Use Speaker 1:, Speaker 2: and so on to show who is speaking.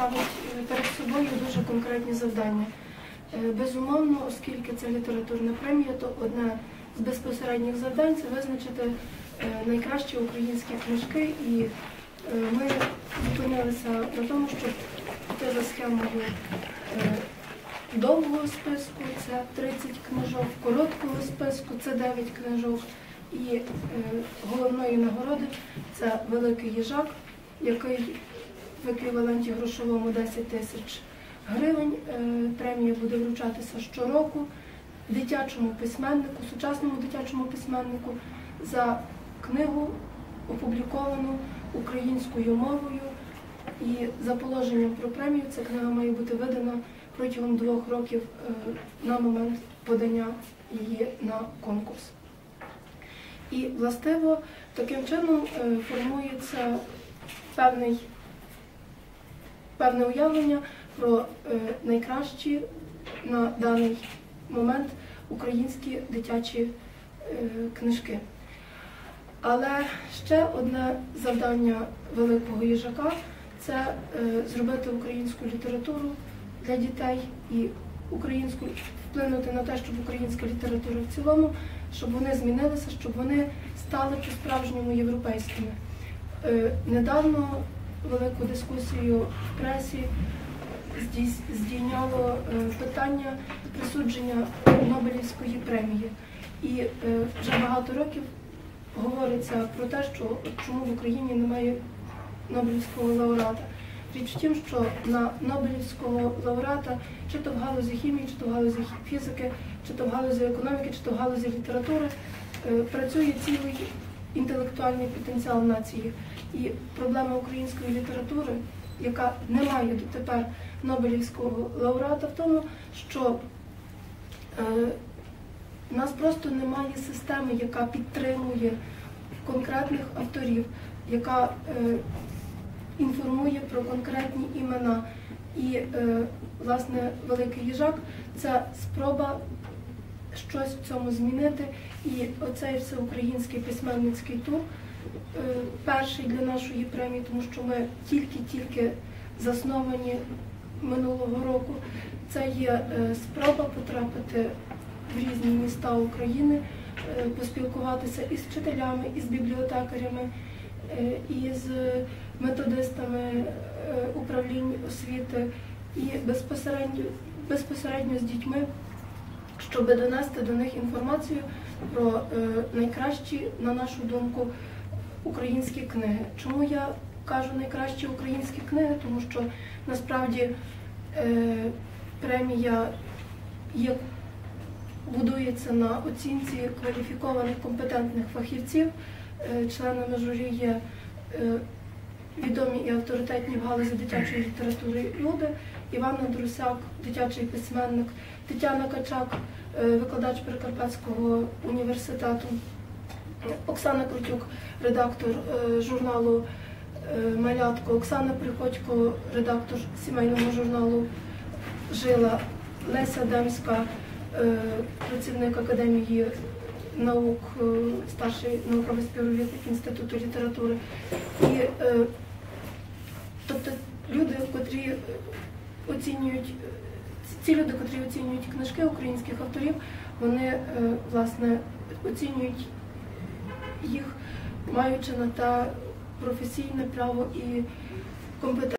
Speaker 1: ставить е, перед собою дуже конкретні завдання. Е, Безумовно, оскільки це літературна премія, то одне з безпосередніх завдань це визначити е, найкращі українські книжки. І ми зупинилися на тому, щоб піти за схемою довгого списку, це 30 книжок, короткого списку це 9 книжок. І головної нагороди це великий їжак, який в еквіваленті грошовому 10 тисяч гривень. Е, Премія буде вручатися щороку дитячому письменнику, сучасному дитячому письменнику за книгу, опубліковану українською мовою. І за положенням про премію ця книга має бути видана протягом двох років е, на момент подання її на конкурс. І властиво таким чином е, формується певний, певне уявлення про е, найкращі на даний момент українські дитячі е, книжки. Але ще одне завдання великого їжака це е, зробити українську літературу для дітей і українську вплинути на те, щоб українська література в цілому, щоб вони змінилися, щоб вони стали по-справжньому європейськими. Недавно велику дискусію в пресі здійняло е, питання присудження Нобелівської премії. І е, вже багато років говориться про те, що чому в Україні немає Нобелівського лауреата. Річ в тім, що на Нобелівського лауреата чи то в галузі хімії, чи то в галузі фізики, чи то в галузі економіки, чи то в галузі літератури е, працює цілий інтелектуальний потенціал нації. І проблема української літератури, яка не має дотепер Нобелівського лауреата, в тому, що е, у нас просто немає системи, яка підтримує конкретних авторів, яка е, інформує про конкретні імена. І, е, власне, Великий їжак це спроба щось в цьому змінити. І оцей всеукраїнський письменницький тур е, перший для нашої премії, тому що ми тільки-тільки засновані минулого року. Це є е, спроба потрапити в різні міста України, е, поспілкуватися із вчителями, із бібліотекарями, із методистами управлінь освіти і безпосередньо, безпосередньо з дітьми, щоб донести до них інформацію про е, найкращі, на нашу думку, українські книги. Чому я кажу найкращі українські книги? Тому що насправді е, премія є будується на оцінці кваліфікованих компетентних фахівців. Е, Членами журі є відомі і авторитетні в галузі дитячої літератури люди. Іван Андрусяк, дитячий письменник, Тетяна Качак, е, викладач Прикарпатського університету, Оксана Крутюк, редактор е, журналу е, Малятко, Оксана Приходько, редактор сімейного журналу Жила, Леся Демська, працівник Академії наук, е, старший науковий співробітник Інституту літератури. І, е, тобто люди, котрі оцінюють, ці люди, котрі оцінюють книжки українських авторів, вони е, власне оцінюють їх, маючи на те професійне право і компетенцію.